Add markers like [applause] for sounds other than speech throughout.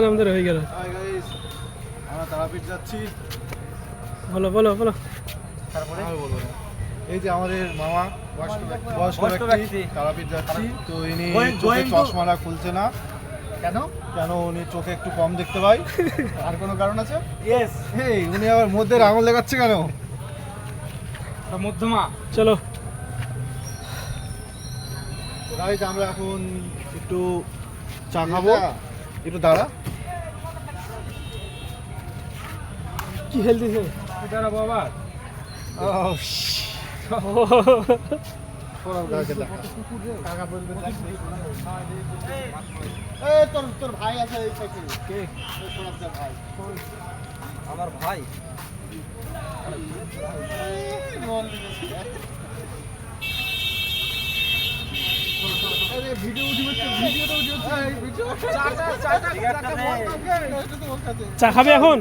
আমাদের হয়ে গেল। আমরা তারাপীঠ যাচ্ছি। বলো বলো বলো। তারপরে? বলব না। এই যে আমাদের মামা বয়স্ক ব্যক্তি-। তারাপীঠ যাচ্ছি। তো ইনি চোখে চশমাটা খুলছে না। কেন? কেন উনি চোখে একটু কম দেখতে পাই? [laughs] আর কোনো কারণ আছে? ইয়েস এই উনি আবার মধ্যে আঙুল দেখাচ্ছে কেন? মধ্যমা। চলো। গাইস আমরা এখন একটু চা খাব। একটু দাঁড়া। কি খেলতেছে এটা বাবা আহ, পড়াও কাকে দেখা। এই তোর তোর ভাই আছে আমার ভাই এটা চা খাবে এখন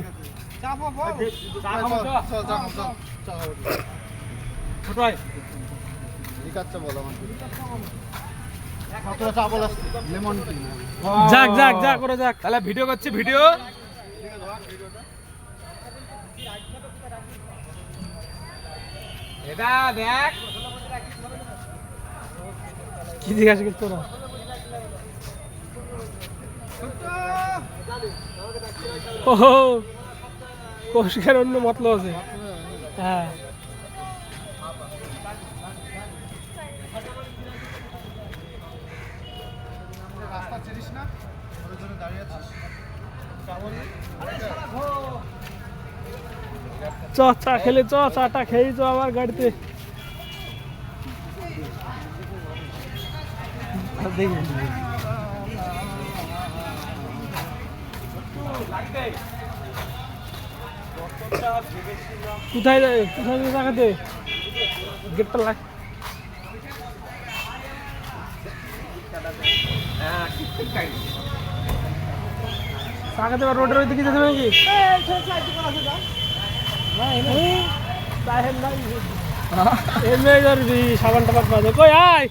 যাক যাক যাক করে যাক। তাহলে ভিডিও করছি, ভিডিও। এটা দেখ। কি জিজ্ঞাসা করছ তোরা ওহো। কৌশিকের অন্য মতলব আছে। হ্যাঁ। চা চ খেলে চ চাটা খেয়েই চ আমার গাড়িতে। কোথায় কোথায় খেতে গেটটা লাগ। বা রোডের ওই দিকে যেতে হবে ধর সাবান টাবান যায় কই, আয়!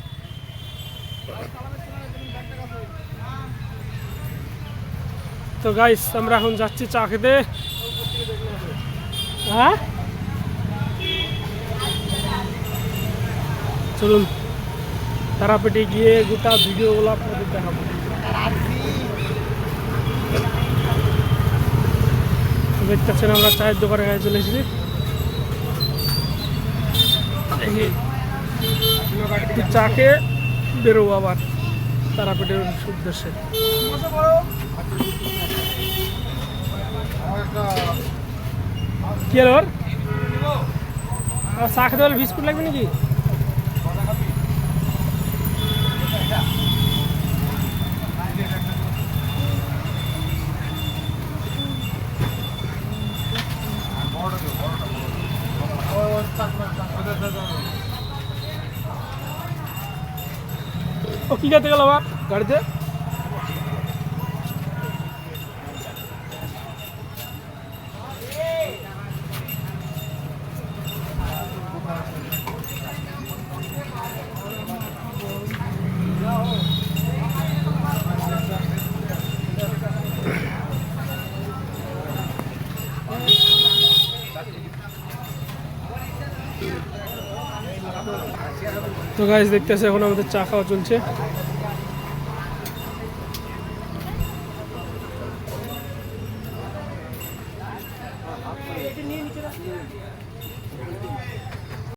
তো গাইস আমরা এখন যাচ্ছি চা খেতে। হ্যাঁ? চলুন, তারাপীঠে গিয়ে গোটা ভিডিওগুলো আপনাদের দেখাবো। দেখতেছেন আমরা চায়ের দোকানে কাছে চলে এসেছি। দেখি, একটু চা খেয়ে বেরোবো আবার তারাপীঠের উদ্দেশ্যে। কি হলো ওর? আর চা খেতে হলে বিস্কুট লাগবে নাকি ও কি খেতে গেল আবার গাড়িতে তো গাছ দেখতেছে এখন আমাদের চা খাওয়া চলছে।